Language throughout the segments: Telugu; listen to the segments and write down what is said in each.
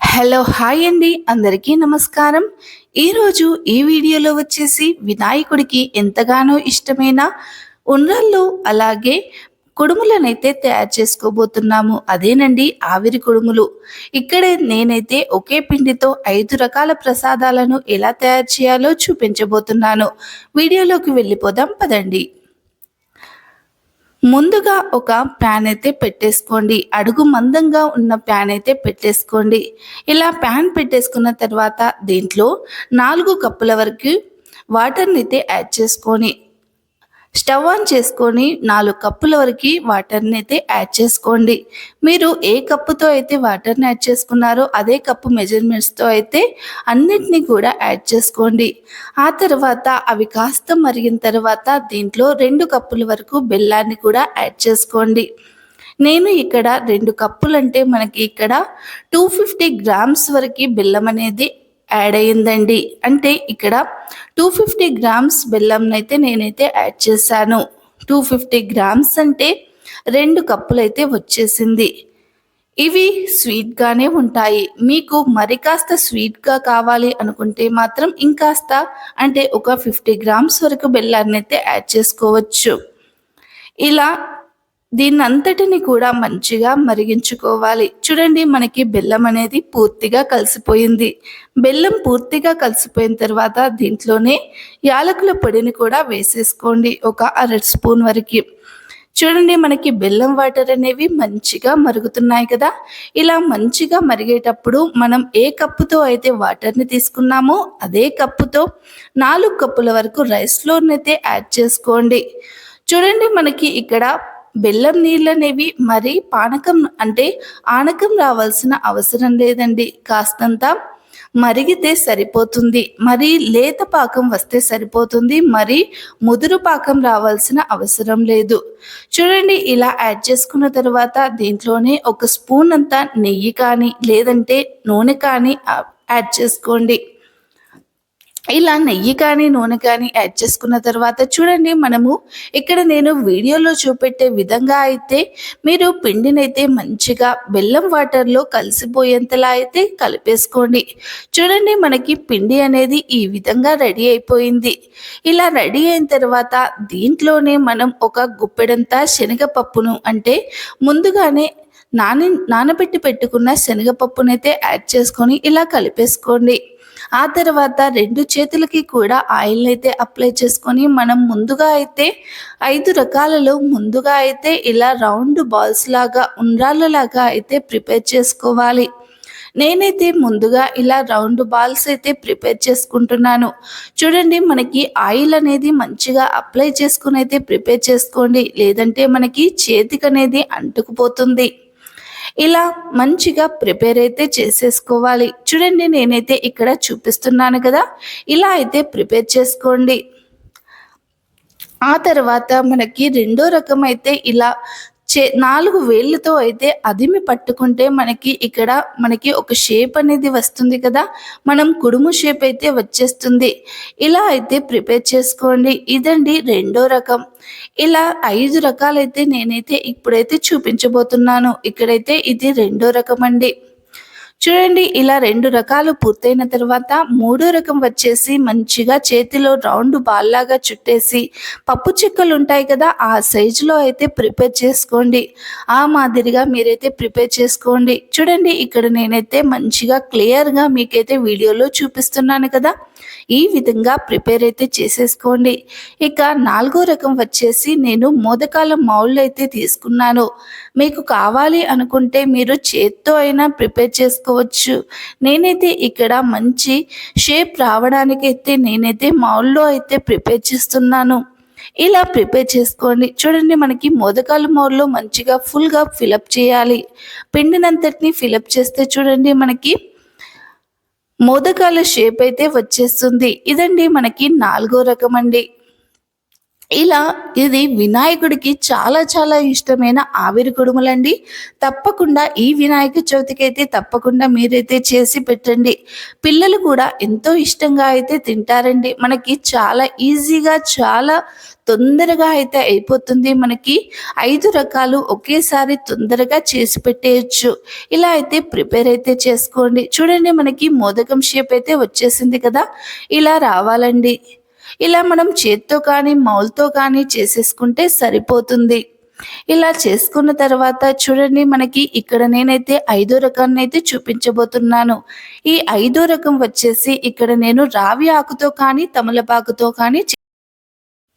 హలో హాయ్ అండి. అందరికీ నమస్కారం. ఈరోజు ఈ వీడియోలో వచ్చేసి వినాయకుడికి ఎంతగానో ఇష్టమైన ఉండ్రళ్ళు అలాగే కుడుములనైతే తయారు చేసుకోబోతున్నాము. అదేనండి ఆవిరి కుడుములు. ఇక్కడే నేనైతే ఒకే పిండితో ఐదు రకాల ప్రసాదాలను ఎలా తయారు చేయాలో చూపించబోతున్నాను. వీడియోలోకి వెళ్ళిపోదాం పదండి. ముందుగా ఒక ప్యాన్ అయితే పెట్టేసుకోండి. అడుగు మందంగా ఉన్న ప్యాన్ అయితే పెట్టేసుకోండి. ఇలా ప్యాన్ పెట్టేసుకున్న తర్వాత దీంట్లో నాలుగు కప్పుల వరకు వాటర్ని అయితే యాడ్ చేసుకొని స్టవ్ ఆన్ చేసుకొని నాలుగు కప్పుల వరకు వాటర్ని అయితే యాడ్ చేసుకోండి. మీరు ఏ కప్పుతో అయితే వాటర్ని యాడ్ చేసుకున్నారో అదే కప్పు మెజర్మెంట్స్తో అయితే అన్నిటినీ కూడా యాడ్ చేసుకోండి. ఆ తర్వాత అవి కాస్త మరిగిన తర్వాత దీంట్లో రెండు కప్పుల వరకు బెల్లాన్ని కూడా యాడ్ చేసుకోండి. నేను ఇక్కడ రెండు కప్పులు అంటే మనకి ఇక్కడ టూ ఫిఫ్టీ గ్రామ్స్ వరకు బెల్లం అనేది యాడ్ అయ్యిందండి. అంటే ఇక్కడ టూ ఫిఫ్టీ గ్రామ్స్ బెల్లం అయితే నేనైతే యాడ్ చేశాను. టూ ఫిఫ్టీ గ్రామ్స్ అంటే రెండు కప్పులు అయితే వచ్చేసింది. ఇవి స్వీట్గానే ఉంటాయి. మీకు మరి కాస్త స్వీట్గా కావాలి అనుకుంటే మాత్రం ఇంకాస్త అంటే ఒక ఫిఫ్టీ గ్రామ్స్ వరకు బెల్లాన్ని అయితే యాడ్ చేసుకోవచ్చు. ఇలా దీన్ని అంతటిని కూడా మంచిగా మరిగించుకోవాలి. చూడండి మనకి బెల్లం అనేది పూర్తిగా కలిసిపోయింది. బెల్లం పూర్తిగా కలిసిపోయిన తర్వాత దీంట్లోనే యాలకుల పొడిని కూడా వేసేసుకోండి ఒక అర స్పూన్ వరకు. చూడండి మనకి బెల్లం వాటర్ అనేవి మంచిగా మరుగుతున్నాయి కదా. ఇలా మంచిగా మరిగేటప్పుడు మనం ఏ కప్పుతో అయితే వాటర్ని తీసుకున్నామో అదే కప్పుతో నాలుగు కప్పుల వరకు రైస్ ఫ్లోర్ని అయితే యాడ్ చేసుకోండి. చూడండి మనకి ఇక్కడ బెల్లం నీళ్ళు అనేవి మరి పానకం అంటే ఆనకం రావాల్సిన అవసరం లేదండి. కాస్తంత మరిగితే సరిపోతుంది. మరి లేత పాకం వస్తే సరిపోతుంది. మరి ముదురు పాకం రావాల్సిన అవసరం లేదు. చూడండి ఇలా యాడ్ చేసుకున్న తర్వాత దీంట్లోనే ఒక స్పూన్ అంతా నెయ్యి కానీ లేదంటే నూనె కానీ యాడ్ చేసుకోండి. ఇలా నెయ్యి కానీ నూనె కానీ యాడ్ చేసుకున్న తర్వాత చూడండి మనము ఇక్కడ నేను వీడియోలో చూపెట్టే విధంగా అయితే మీరు పిండినైతే మంచిగా బెల్లం వాటర్లో కలిసిపోయేంతలా అయితే కలిపేసుకోండి. చూడండి మనకి పిండి అనేది ఈ విధంగా రెడీ అయిపోయింది. ఇలా రెడీ అయిన తర్వాత దీంట్లోనే మనం ఒక గుప్పెడంతా శనగపప్పును అంటే ముందుగానే నాని నానబెట్టి పెట్టుకున్న శనగపప్పునైతే యాడ్ చేసుకొని ఇలా కలిపేసుకోండి. ఆ తర్వాత రెండు చేతులకి కూడా ఆయిల్ అయితే అప్లై చేసుకొని మనం ముందుగా అయితే ఐదు రకాలలో ముందుగా అయితే ఇలా రౌండ్ బాల్స్ లాగా ఉండ్రాళ్ళ లాగా అయితే ప్రిపేర్ చేసుకోవాలి. నేనైతే ముందుగా ఇలా రౌండ్ బాల్స్ అయితే ప్రిపేర్ చేసుకుంటున్నాను. చూడండి మనకి ఆయిల్ అనేది మంచిగా అప్లై చేసుకుని అయితే ప్రిపేర్ చేసుకోండి. లేదంటే మనకి చేతికి అనేది అంటుకుపోతుంది. ఇలా మంచిగా ప్రిపేర్ అయితే చేసేసుకోవాలి. చూడండి నేనైతే ఇక్కడ చూపిస్తున్నాను కదా. ఇలా అయితే ప్రిపేర్ చేసుకోండి. ఆ తర్వాత మనకి రెండో రకం అయితే ఇలా చే నాలుగు వేళ్ళతో అయితే అదిమి పట్టుకుంటే మనకి ఇక్కడ మనకి ఒక షేప్ అనేది వస్తుంది కదా? మనం కుడుము షేప్ అయితే వచ్చేస్తుంది. ఇలా అయితే ప్రిపేర్ చేసుకోండి. ఇదండి రెండో రకం. ఇలా ఐదు రకాలైతే నేనైతే ఇప్పుడైతే చూపించబోతున్నాను. ఇక్కడైతే ఇది రెండో రకం అండి. చూడండి ఇలా రెండు రకాలు పూర్తయిన తర్వాత మూడో రకం వచ్చేసి మంచిగా చేతిలో రౌండ్ బాల్ లాగా చుట్టేసి పప్పు చిక్కలు ఉంటాయి కదా ఆ సైజులో అయితే ప్రిపేర్ చేసుకోండి. ఆ మాదిరిగా మీరైతే ప్రిపేర్ చేసుకోండి. చూడండి ఇక్కడ నేనైతే మంచిగా క్లియర్గా మీకైతే వీడియోలో చూపిస్తున్నాను కదా ఈ విధంగా ప్రిపేర్ అయితే చేసేసుకోండి. ఇక నాలుగో రకం వచ్చేసి నేను మోదకాల మౌళ్ళు అయితే తీసుకున్నాను. మీకు కావాలి అనుకుంటే మీరు చేత్తో అయినా ప్రిపేర్ చేసుకోవచ్చు. నేనైతే ఇక్కడ మంచి షేప్ రావడానికైతే నేనైతే మౌల్లో అయితే ప్రిపేర్ చేస్తున్నాను. ఇలా ప్రిపేర్ చేసుకోండి. చూడండి మనకి మోదకాల మౌల్లో మంచిగా ఫుల్గా ఫిలప్ చేయాలి. పిండినంతటిని ఫిలప్ చేస్తే చూడండి మనకి మోదకాల షేప్ అయితే వచ్చేస్తుంది. ఇదండి మనకి నాలుగో రకం అండి. ఇలా ఇది వినాయకుడికి చాలా చాలా ఇష్టమైన ఆవిరి కుడుములండి. తప్పకుండా ఈ వినాయక చవితికి అయితే తప్పకుండా మీరైతే చేసి పెట్టండి. పిల్లలు కూడా ఎంతో ఇష్టంగా అయితే తింటారండి. మనకి చాలా ఈజీగా చాలా తొందరగా అయితే అయిపోతుంది. మనకి ఐదు రకాలు ఒకేసారి తొందరగా చేసి పెట్టేయచ్చు. ఇలా అయితే ప్రిపేర్ అయితే చేసుకోండి. చూడండి మనకి మోదకం షేప్ అయితే వచ్చేసింది కదా. ఇలా రావాలండి. ఇలా మనం చేత్తో కానీ మౌల్తో కానీ చేసేసుకుంటే సరిపోతుంది. ఇలా చేసుకున్న తర్వాత చూడండి మనకి ఇక్కడ నేనైతే ఐదో రకాన్ని అయితే చూపించబోతున్నాను. ఈ ఐదో రకం వచ్చేసి ఇక్కడ నేను రావి ఆకుతో కానీ తమలపాకుతో కానీ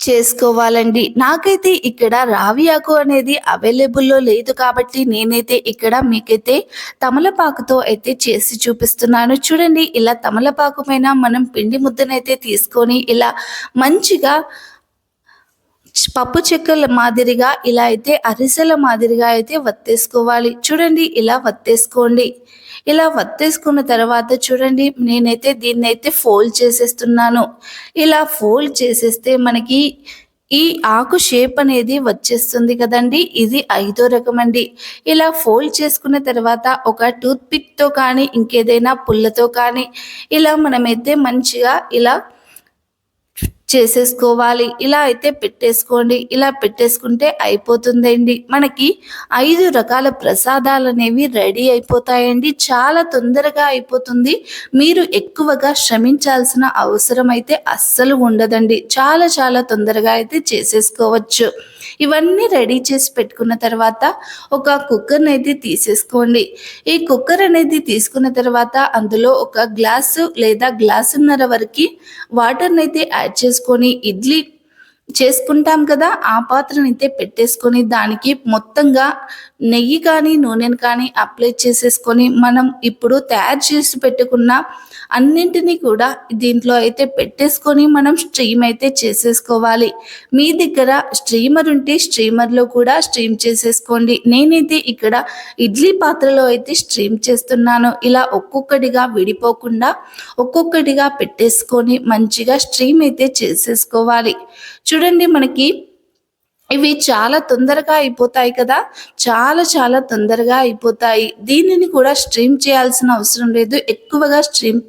చేసుకోవాలండి. నాకైతే ఇక్కడ రావి ఆకు అనేది అవైలబుల్లో లేదు కాబట్టి నేనైతే ఇక్కడ మీకైతే తమలపాకుతో అయితే చేసి చూపిస్తున్నాను. చూడండి ఇలా తమలపాకు పైన మనం పిండి ముద్దనైతే తీసుకొని ఇలా మంచిగా పప్పు చెక్కల మాదిరిగా ఇలా అయితే అరిసెల మాదిరిగా అయితే వత్తేసుకోవాలి. చూడండి ఇలా వత్తేసుకోండి. ఇలా వత్తేసుకున్న తర్వాత చూడండి నేనైతే దీన్ని అయితే ఫోల్డ్ చేసేస్తున్నాను. ఇలా ఫోల్డ్ చేసేస్తే మనకి ఈ ఆకు షేప్ అనేది వచ్చేస్తుంది కదండి. ఇది ఐదో రకం అండి. ఇలా ఫోల్డ్ చేసుకున్న తర్వాత ఒక టూత్ పిక్తో కానీ ఇంకేదైనా పుల్లతో కానీ ఇలా మనమైతే మంచిగా ఇలా చేసేసుకోవాలి. ఇలా అయితే పెట్టేసుకోండి. ఇలా పెట్టేసుకుంటే అయిపోతుందండి. మనకి ఐదు రకాల ప్రసాదాలు అనేవి రెడీ అయిపోతాయండి. చాలా తొందరగా అయిపోతుంది. మీరు ఎక్కువగా శ్రమించాల్సిన అవసరం అయితే అస్సలు ఉండదండి. చాలా చాలా తొందరగా అయితే చేసేసుకోవచ్చు. ఇవన్నీ రెడీ చేసి పెట్టుకున్న తర్వాత ఒక కుక్కర్ని అయితే తీసేసుకోండి. ఈ కుక్కర్ అనేది తీసుకున్న తర్వాత అందులో ఒక గ్లాసు లేదా గ్లాసున్నర వరకు వాటర్ని అయితే యాడ్ చేసుకొని ఇడ్లీ చేసుకుంటాం కదా ఆ పాత్రని అయితే పెట్టేసుకొని దానికి మొత్తంగా నెయ్యి కానీ నూనెను కానీ అప్లై చేసేసుకొని మనం ఇప్పుడు తయారు చేసి పెట్టుకున్న అన్నింటినీ కూడా దీంట్లో అయితే పెట్టేసుకొని మనం స్ట్రీమ్ అయితే చేసేసుకోవాలి. మీ దగ్గర స్ట్రీమర్ ఉంటే స్ట్రీమర్లో కూడా స్ట్రీమ్ చేసేసుకోండి. నేనైతే ఇక్కడ ఇడ్లీ పాత్రలో అయితే స్ట్రీమ్ చేస్తున్నాను. ఇలా ఒక్కొక్కటిగా విడిపోకుండా ఒక్కొక్కటిగా పెట్టేసుకొని మంచిగా స్ట్రీమ్ అయితే చేసేసుకోవాలి. చూడండి మనకి ఇవి చాలా తొందరగా అయిపోతాయి కదా? చాలా చాలా తొందరగా అయిపోతాయి. దీనిని కూడా స్ట్రీమ్ చేయాల్సిన అవసరం లేదు. ఎక్కువగా స్ట్రీమ్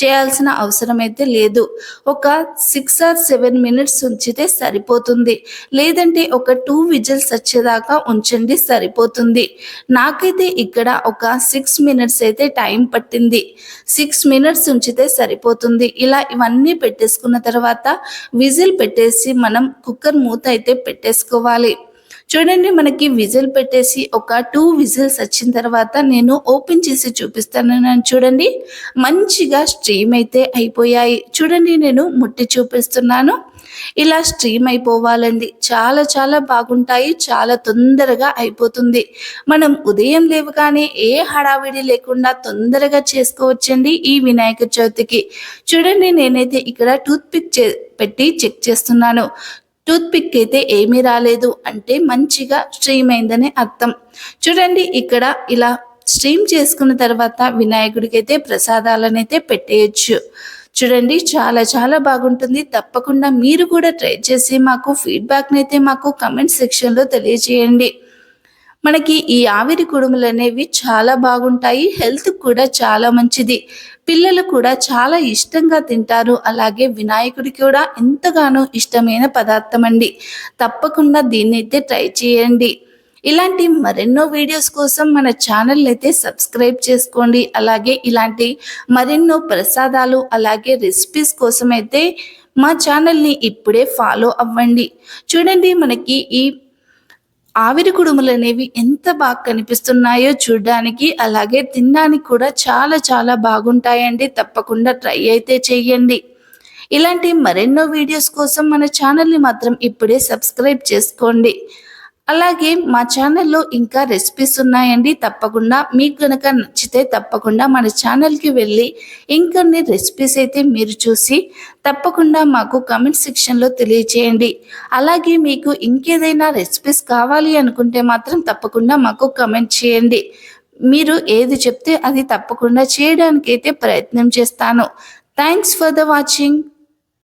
చేయాల్సిన అవసరం అయితే లేదు. ఒక సిక్స్ ఆర్ సెవెన్ మినిట్స్ ఉంచితే సరిపోతుంది. లేదంటే ఒక టూ విజిల్స్ వచ్చేదాకా ఉంచండి సరిపోతుంది. నాకైతే ఇక్కడ ఒక సిక్స్ మినిట్స్ అయితే టైం పట్టింది. సిక్స్ మినిట్స్ ఉంచితే సరిపోతుంది. ఇలా ఇవన్నీ పెట్టేసుకున్న తర్వాత విజిల్ పెట్టేసి మనం కుక్కర్ మూత అయితే పెట్టేసి చేసుకోవాలి. చూడండి మనకి విజిల్ పెట్టేసి ఒక టూ విజిల్స్ వచ్చిన తర్వాత నేను ఓపెన్ చేసి చూపిస్తాను చూడండి. మంచిగా స్ట్రీమ్ అయితే అయిపోయాయి. చూడండి నేను ముట్టి చూపిస్తున్నాను. ఇలా స్ట్రీమ్ అయిపోవాలండి. చాలా చాలా బాగుంటాయి. చాలా తొందరగా అయిపోతుంది. మనం ఉదయం లేవగానే ఏ హడావిడి లేకుండా తొందరగా చేసుకోవచ్చండి ఈ వినాయక చవితికి. చూడండి నేనైతే ఇక్కడ టూత్ పిక్ పెట్టి చెక్ చేస్తున్నాను. టూత్ పిక్ అయితే ఏమీ రాలేదు. అంటే మంచిగా స్ట్రీమ్ అయిందని అర్థం. చూడండి ఇక్కడ ఇలా స్ట్రీమ్ చేసుకున్న తర్వాత వినాయకుడికి అయితే ప్రసాదాలను అయితే పెట్టేయచ్చు. చూడండి చాలా చాలా బాగుంటుంది. తప్పకుండా మీరు కూడా ట్రై చేసి మాకు ఫీడ్బ్యాక్ని అయితే మాకు కమెంట్ సెక్షన్లో తెలియజేయండి. మనకి ఈ ఆవిరి కుడుములు అనేవి చాలా బాగుంటాయి హెల్త్ కూడా చాలా మంచిది. పిల్లలు కూడా చాలా ఇష్టంగా తింటారు. అలాగే వినాయకుడికి కూడా ఎంతగానో ఇష్టమైన పదార్థం అండి. తప్పకుండా దీన్ని అయితే ట్రై చేయండి. ఇలాంటి మరెన్నో వీడియోస్ కోసం మన ఛానల్ అయితే సబ్స్క్రైబ్ చేసుకోండి. అలాగే ఇలాంటి మరెన్నో ప్రసాదాలు అలాగే రెసిపీస్ కోసం అయితే మా ఛానల్ని ఇప్పుడే ఫాలో అవ్వండి. చూడండి మనకి ఈ ఆవిరి కుడుములు అనేవి ఎంత బాగా కనిపిస్తున్నాయో చూడడానికి అలాగే తినడానికి కూడా చాలా చాలా బాగుంటాయండి. తప్పకుండా ట్రై అయితే చేయండి ఇలాంటి మరెన్నో వీడియోస్ కోసం మన ఛానల్ని మాత్రం ఇప్పుడే సబ్స్క్రైబ్ చేసుకోండి. అలాగే మా ఛానల్లో ఇంకా రెసిపీస్ ఉన్నాయండి. తప్పకుండా మీకు కనుక నచ్చితే తప్పకుండా మన ఛానల్కి వెళ్ళి ఇంకొన్ని రెసిపీస్ అయితే మీరు చూసి తప్పకుండా మాకు కమెంట్ సెక్షన్లో తెలియచేయండి. అలాగే మీకు ఇంకేదైనా రెసిపీస్ కావాలి అనుకుంటే మాత్రం తప్పకుండా మాకు కమెంట్ చేయండి. మీరు ఏది చెప్తే అది తప్పకుండా చేయడానికైతే అయితే ప్రయత్నం చేస్తాను. Thanks for the watching.